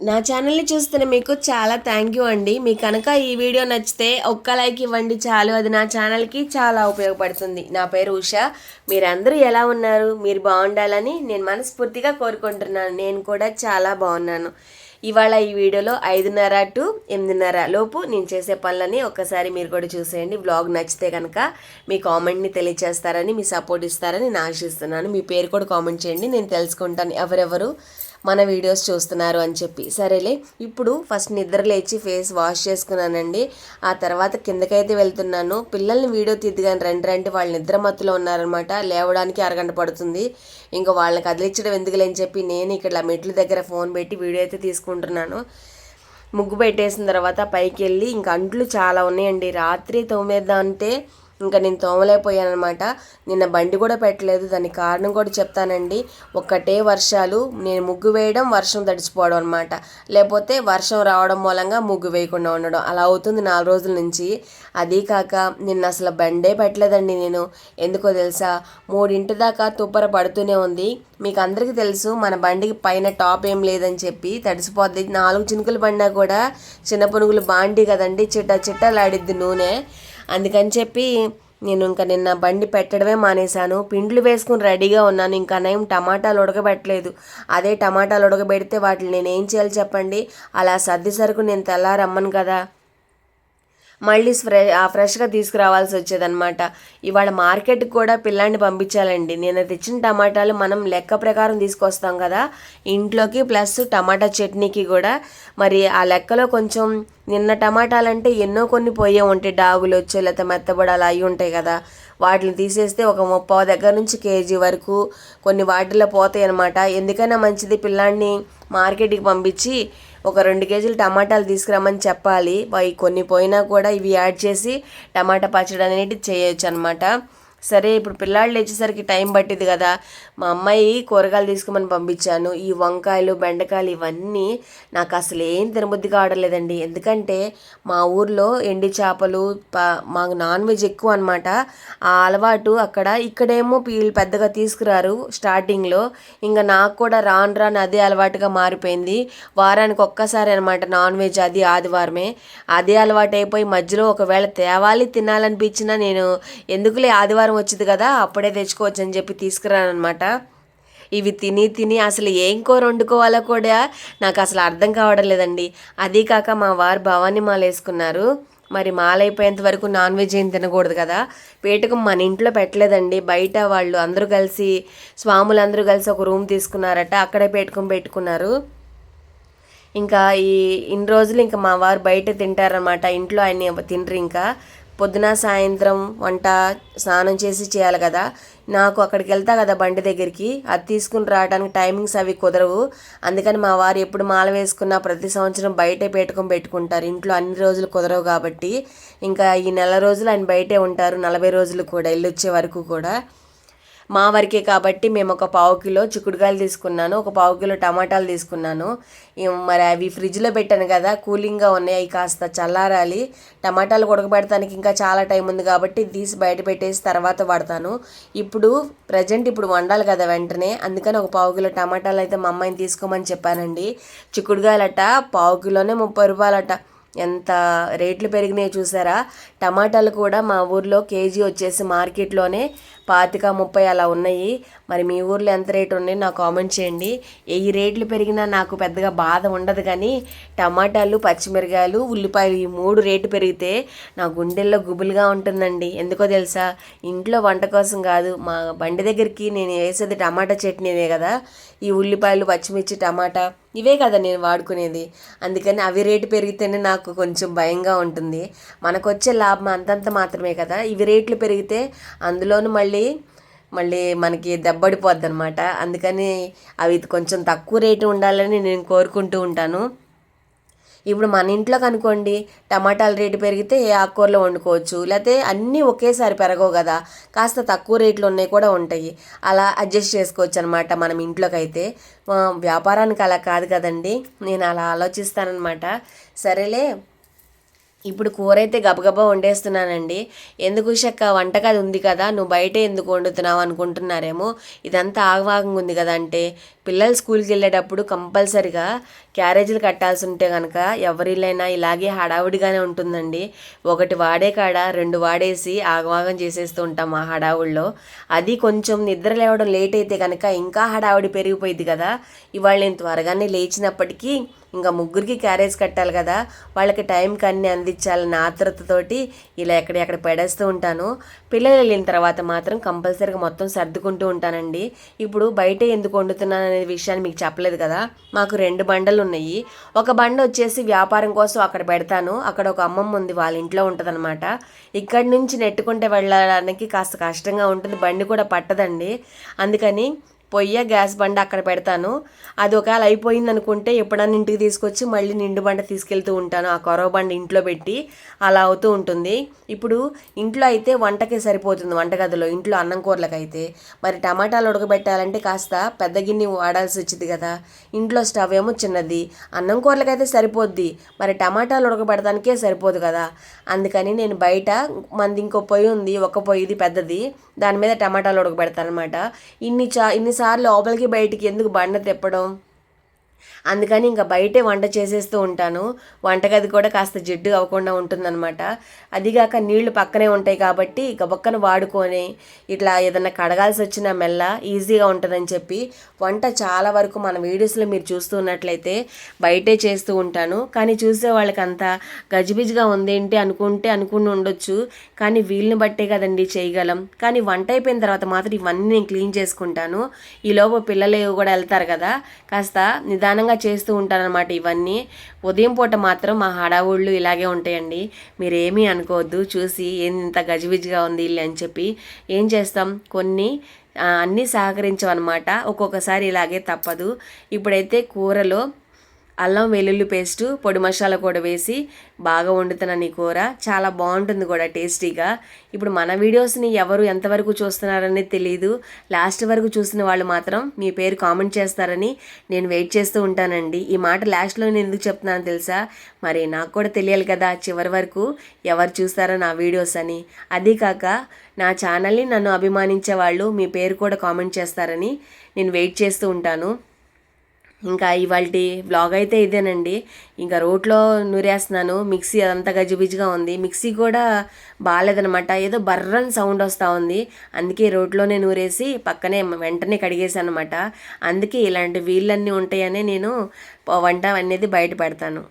నా ఛానల్ని చూస్తున్న మీకు చాలా థ్యాంక్ యూ అండి. మీ కనుక ఈ వీడియో నచ్చితే ఒక్క లైక్ ఇవ్వండి చాలు. అది నా ఛానల్కి చాలా ఉపయోగపడుతుంది. నా పేరు ఉష. మీరందరూ ఎలా ఉన్నారు? మీరు బాగుండాలని నేను మనస్ఫూర్తిగా కోరుకుంటున్నాను. నేను కూడా చాలా బాగున్నాను. ఇవాళ ఈ వీడియోలో ఐదున్నర టు ఎనిమిదిన్నర లోపు నేను చేసే పనులని ఒక్కసారి మీరు కూడా చూసేయండి. బ్లాగ్ నచ్చితే కనుక మీ కామెంట్ని తెలియచేస్తారని మీ సపోర్ట్ ఇస్తారని నేను ఆశిస్తున్నాను. మీ పేరు కూడా కామెంట్ చేయండి. నేను తెలుసుకుంటాను ఎవరెవరు. మన వీడియోస్ చూస్తున్నారు అని చెప్పి. సరేలే ఇప్పుడు ఫస్ట్ నిద్ర లేచి ఫేస్ వాష్ చేసుకున్నానండి. ఆ తర్వాత కిందకైతే వెళ్తున్నాను. పిల్లల్ని వీడియో తీద్దుగాని రండి రండి. వాళ్ళు నిద్ర మత్తులో ఉన్నారనమాట లేవడానికి అరగంట పడుతుంది. ఇంకా వాళ్ళని కదిలించడం ఎందుకులేని చెప్పి నేను ఇక్కడ మెట్ల దగ్గర ఫోన్ పెట్టి వీడియో అయితే తీసుకుంటున్నాను. ముగ్గు పెట్టేసిన తర్వాత పైకి వెళ్ళి ఇంకా అంట్లు చాలా ఉన్నాయండి. రాత్రి తొమ్మిది అంటే ఇంకా నేను తోమలేకపోయాను అనమాట నిన్న బండి కూడా పెట్టలేదు. దానికి కారణం కూడా చెప్తానండి. ఒక్కటే వర్షాలు నేను ముగ్గు వేయడం వర్షం తడిచిపోవడం అనమాట లేకపోతే వర్షం రావడం మూలంగా ముగ్గు వేయకుండా ఉండడం. అలా అవుతుంది నాలుగు రోజుల నుంచి. అదీ కాక నిన్న అసలు బండే పెట్టలేదండి నేను. ఎందుకో తెలుసా? మూడింటి దాకా తుప్పర పడుతూనే ఉంది. మీకు అందరికీ తెలుసు మన బండికి పైన టాప్ ఏం లేదని చెప్పి తడిసిపోద్ది. నాలుగు చినుకులు పడినా కూడా చిన్న పునుగులు బాండి కదండి. చిట్ట చిట్టలాడిద్ది నూనె. అందుకని చెప్పి నేను ఇంకా నిన్న బండి పెట్టడమే మానేశాను. పిండ్లు వేసుకుని రెడీగా ఉన్నాను. ఇంకా నయం టమాటాలు ఉడకబెట్టలేదు. అదే టమాటాలు ఉడకబెడితే వాటిని నేను ఏం చేయాలి చెప్పండి? అలా సర్ది సరుకు నేను తెల్లారమ్మను కదా. మళ్ళీ ఫ్రె ఫ్రెష్గా తీసుకురావాల్సి వచ్చేదనమాట ఇవాళ మార్కెట్కి కూడా పిల్లాన్ని పంపించాలండి. నేను తెచ్చిన టమాటాలు మనం లెక్క ప్రకారం తీసుకొస్తాం కదా. ఇంట్లోకి ప్లస్ టమాటా చట్నీకి కూడా. మరి ఆ లెక్కలో కొంచెం నిన్న టమాటాలంటే ఎన్నో కొన్ని పోయే ఉంటాయి. డాగులు వచ్చే లేకపోతే మెత్తబడాలు అవి ఉంటాయి కదా. వాటిని తీసేస్తే ఒక ముప్పై దగ్గర నుంచి కేజీ వరకు కొన్ని వాటిలో పోతాయి అనమాట ఎందుకైనా మంచిది పిల్లాడిని మార్కెట్కి పంపించి ఒక రెండు కేజీలు టమాటాలు తీసుకురమ్మని చెప్పాలి. అవి కొన్ని పోయినా కూడా ఇవి యాడ్ చేసి టమాటా పచ్చడి అనేది చేయొచ్చు అనమాట సరే ఇప్పుడు పిల్లాళ్ళు లేచేసరికి టైం పట్టింది కదా. మా అమ్మాయి కూరగాయలు తీసుకోమని పంపించాను. ఈ వంకాయలు బెండకాయలు ఇవన్నీ నాకు అసలు ఏం తినబుద్ధి కావడం లేదండి ఎందుకంటే మా ఊర్లో ఎండి చేపలు మాకు నాన్ వెజ్ ఎక్కువ అనమాట ఆ అలవాటు అక్కడ ఇక్కడేమో వీళ్ళు పెద్దగా తీసుకురారు స్టార్టింగ్లో. ఇంకా నాకు కూడా రాను రాను అదే అలవాటుగా మారిపోయింది. వారానికి ఒక్కసారి అనమాట నాన్ వెజ్ అది ఆదివారమే. అదే అలవాటు అయిపోయి మధ్యలో ఒకవేళ తేవాలి తినాలనిపించినా నేను ఎందుకులే ఆదివారం వచ్చింది కదా అప్పుడే తెచ్చుకోవచ్చు అని చెప్పి తీసుకురానమాట ఇవి తిని తిని అసలు ఏం కూర వండుకోవాలో కూడా నాకు అసలు అర్థం కావడం లేదండి. అదీ కాక మా వారు భవానీ మాల వేసుకున్నారు. మరి మాలైపోయేంత వరకు నాన్ వెజ్ ఏం తినకూడదు కదా. పేటకం మన ఇంట్లో పెట్టలేదండి. బయట వాళ్ళు అందరూ కలిసి స్వాములు అందరూ కలిసి ఒక రూమ్ తీసుకున్నారట. అక్కడే పేటకం పెట్టుకున్నారు. ఇంకా ఈ ఇన్ని రోజులు ఇంకా మా వారు బయట తింటారనమాట ఇంట్లో ఆయన తినరు ఇంకా. పొద్దున సాయంత్రం వంట స్నానం చేసి చేయాలి కదా. నాకు అక్కడికి వెళ్తా కదా బండి దగ్గరికి. అది తీసుకుని రావడానికి టైమింగ్స్ అవి కుదరవు. అందుకని మా వారు ఎప్పుడు మాల వేసుకున్న ప్రతి సంవత్సరం బయటే పెట్టుకొని పెట్టుకుంటారు. ఇంట్లో అన్ని రోజులు కుదరవు కాబట్టి. ఇంకా ఈ నెల రోజులు ఆయన బయటే ఉంటారు. నలభై రోజులు కూడా వెళ్ళి వచ్చే వరకు కూడా. మా వరకే కాబట్టి మేము ఒక పావు కిలో చిక్కుడుకాయలు తీసుకున్నాను ఒక పావు కిలో టమాటాలు తీసుకున్నాను. మరి అవి ఫ్రిడ్జ్లో పెట్టాను కదా కూలింగ్గా ఉన్నాయి అవి కాస్త చల్లారాలి. టమాటాలు ఉడకబెడతానికి ఇంకా చాలా టైం ఉంది కాబట్టి తీసి బయట పెట్టేసి తర్వాత వాడతాను. ఇప్పుడు ప్రజెంట్ ఇప్పుడు వండాలి కదా వెంటనే అందుకని ఒక పావు కిలో టమాటాలు అయితే మా అమ్మాయిని తీసుకోమని చెప్పానండి. చిక్కుడుకాయలట పావు కిలోనే ముప్పై రూపాయలట. ఎంత రేట్లు పెరిగినాయి చూసారా? టమాటాలు కూడా మా ఊర్లో కేజీ వచ్చేసి మార్కెట్లోనే పాతిక ముప్పై అలా ఉన్నాయి. మరి మీ ఊర్లో ఎంత రేటు ఉన్నాయి నాకు కామెంట్ చేయండి. ఏ రేట్లు పెరిగినా నాకు పెద్దగా బాధ ఉండదు కానీ టమాటాలు పచ్చిమిరకాయలు ఉల్లిపాయలు ఈ మూడు రేటు పెరిగితే నా గుండెల్లో గుబులుగా ఉంటుందండి. ఎందుకో తెలుసా? ఇంట్లో వంట కోసం కాదు మా బండి దగ్గరికి నేను వేసేది టమాటా చట్నీనే కదా. ఈ ఉల్లిపాయలు పచ్చిమిర్చి టమాటా ఇవే కదా నేను వాడుకునేది. అందుకని అవి రేటు పెరిగితేనే నాకు కొంచెం భయంగా ఉంటుంది. మనకు వచ్చే లాభం అంతంత మాత్రమే కదా. ఇవి రేట్లు పెరిగితే అందులోనూ మళ్ళీ మళ్ళీ మనకి దెబ్బడిపోద్ది అనమాట అందుకని అవి కొంచెం తక్కువ రేటు ఉండాలని నేను కోరుకుంటూ ఉంటాను. ఇప్పుడు మన ఇంట్లో కనుకోండి టమాటాల రేటు పెరిగితే ఏ ఆకుకూరలో వండుకోవచ్చు? లేకపోతే అన్నీ ఒకేసారి పెరగవు కదా. కాస్త తక్కువ రేట్లు ఉన్నాయి కూడా ఉంటాయి. అలా అడ్జస్ట్ చేసుకోవచ్చు అనమాట మనం ఇంట్లోకి అయితే వ్యాపారానికి అలా కాదు కదండి. నేను అలా ఆలోచిస్తానమాట సరేలే. ఇప్పుడు కూర అయితే గబగబా వండేస్తున్నానండి. ఎందుకు షక్క వంటగది ఉంది కదా నువ్వు బయట ఎందుకు వండుతున్నావు అనుకుంటున్నారేమో. ఇదంతా ఆగవాగంగా ఉంది కదా అంటే పిల్లలు స్కూల్కి వెళ్ళేటప్పుడు కంపల్సరిగా క్యారేజీలు కట్టాల్సి ఉంటే కనుక ఎవరిల్లైనా ఇలాగే హడావుడిగానే ఉంటుందండి. ఒకటి వాడే కాడ రెండు వాడేసి ఆగమాగం చేసేస్తూ ఉంటాం ఆ హడావుడిలో అది కొంచెం నిద్ర లేవడం లేట్ అయితే కనుక ఇంకా హడావుడి పెరిగిపోయింది కదా. ఇవాళ నేను త్వరగానే లేచినప్పటికీ ఇంకా ముగ్గురికి క్యారేజ్ కట్టాలి కదా. వాళ్ళకి టైంకి అన్నీ అందించాలన్న ఆతృతతోటి ఇలా ఎక్కడెక్కడ పెడేస్తూ ఉంటాను. పిల్లలు వెళ్ళిన తర్వాత మాత్రం కంపల్సరీగా మొత్తం సర్దుకుంటూ ఉంటానండి. ఇప్పుడు బయట ఎందుకు వండుతున్నాను అనే విషయాన్ని మీకు చెప్పలేదు కదా. మాకు రెండు బండలు ఉన్నాయి. ఒక బండి వచ్చేసి వ్యాపారం కోసం అక్కడ పెడతాను. అక్కడ ఒక అమ్మమ్మ ఉంది వాళ్ళ ఇంట్లో ఉంటుందన్నమాట. ఇక్కడి నుంచి నెట్టుకుంటే వెళ్ళడానికి కాస్త కష్టంగా ఉంటుంది. బండి కూడా పట్టదండి. అందుకని పొయ్య గ్యాస్ బండ అక్కడ పెడతాను. అది ఒకవేళ అయిపోయింది అనుకుంటే ఎప్పుడన్నా ఇంటికి తీసుకొచ్చి మళ్ళీ నిండు బండ తీసుకెళ్తూ ఉంటాను. ఆ కొరవ బండ ఇంట్లో పెట్టి అలా అవుతూ ఉంటుంది. ఇప్పుడు ఇంట్లో అయితే వంటకే సరిపోతుంది వంటగదిలో ఇంట్లో అన్నం కూరలకు అయితే మరి టమాటాలు ఉడకబెట్టాలంటే కాస్త పెద్ద గిన్నె వాడాల్సి వచ్చింది కదా. ఇంట్లో స్టవ్ ఏమో చిన్నది. అన్నం కూరలకైతే సరిపోద్ది. మరి టమాటాలు ఉడకబెడటానికే సరిపోదు కదా. అందుకని నేను బయట మంది ఇంకో పొయ్యి ఉంది ఒక పొయ్యిది పెద్దది. దాని మీద టమాటాలు ఉడకబెడతాను అనమాట ఇన్ని చా ఇన్ని ఎన్నిసార్లు లోపలికి బయటికి ఎందుకు బండ తిప్పడం? అందుకని ఇంకా బయటే వంట చేసేస్తూ ఉంటాను. వంటగది కూడా కాస్త జిడ్డు అవ్వకుండా ఉంటుందన్నమాట. అదిగాక నీళ్ళు పక్కనే ఉంటాయి కాబట్టి గబక్కన వాడుకొని ఇట్లా ఏదన్నా కడగాల్సి వచ్చిన మెల్ల ఈజీగా ఉంటుందని చెప్పి వంట చాలా వరకు మన వీడియోస్లో మీరు చూస్తున్నట్లయితే బయటే చేస్తూ ఉంటాను. కానీ చూసే వాళ్ళకి అంత గజిబిజిగా ఉందేంటి అనుకుంటే అనుకుని ఉండొచ్చు. కానీ వీళ్ళని బట్టే కదండి చేయగలం. కానీ వంట అయిపోయిన తర్వాత మాత్రం ఇవన్నీ నేను క్లీన్ చేసుకుంటాను. ఈలోపు పిల్లలు కూడా వెళ్తారు కదా. కాస్త నిదానంగా చేస్తూ ఉంటానన్నమాట ఇవన్నీ. ఉదయం పూట మాత్రం మా హడావుళ్ళు ఇలాగే ఉంటాయండి. మీరేమీ అనుకోవద్దు. చూసి ఏంది ఇంత గజిబిజిగా ఉంది ఇల్లు అని చెప్పి ఏం చేస్తాం? కొన్ని అన్నీ సహకరించవన్నమాట. ఒక్కొక్కసారి ఇలాగే తప్పదు. ఇప్పుడైతే కూరలో అల్లం వెల్లుల్లి పేస్టు పొడి మసాలా కూడా వేసి బాగా వండుతున్నాను ఈ కూర. చాలా బాగుంటుంది కూడా టేస్టీగా. ఇప్పుడు మన వీడియోస్ని ఎవరు ఎంతవరకు చూస్తున్నారనేది తెలియదు లాస్ట్ వరకు చూసిన వాళ్ళు మాత్రం మీ పేరు కామెంట్ చేస్తారని నేను వెయిట్ చేస్తూ ఉంటానండి. ఈ మాట లాస్ట్లో నేను ఎందుకు చెప్తున్నాను తెలుసా? మరి నాకు కూడా తెలియాలి కదా చివరి వరకు ఎవరు చూస్తారో నా వీడియోస్ అని. అదీ కాక నా ఛానల్ని నన్ను అభిమానించే వాళ్ళు మీ పేరు కూడా కామెంట్ చేస్తారని నేను వెయిట్ చేస్తూ ఉంటాను. ఇంకా ఇవాళ బ్లాగ్ అయితే ఇదేనండి. ఇంకా రోట్లో నూరేస్తున్నాను. మిక్సీ అదంతా గజిబిజిగా ఉంది. మిక్సీ కూడా బాగాలేదనమాట ఏదో బర్రని సౌండ్ వస్తూ ఉంది. అందుకే రోట్లోనే నూరేసి పక్కనే వెంటనే కడిగేసాను అనమాట అందుకే ఇలాంటి వీళ్ళన్నీ ఉంటాయని నేను వంట అనేది బయట పెడతాను.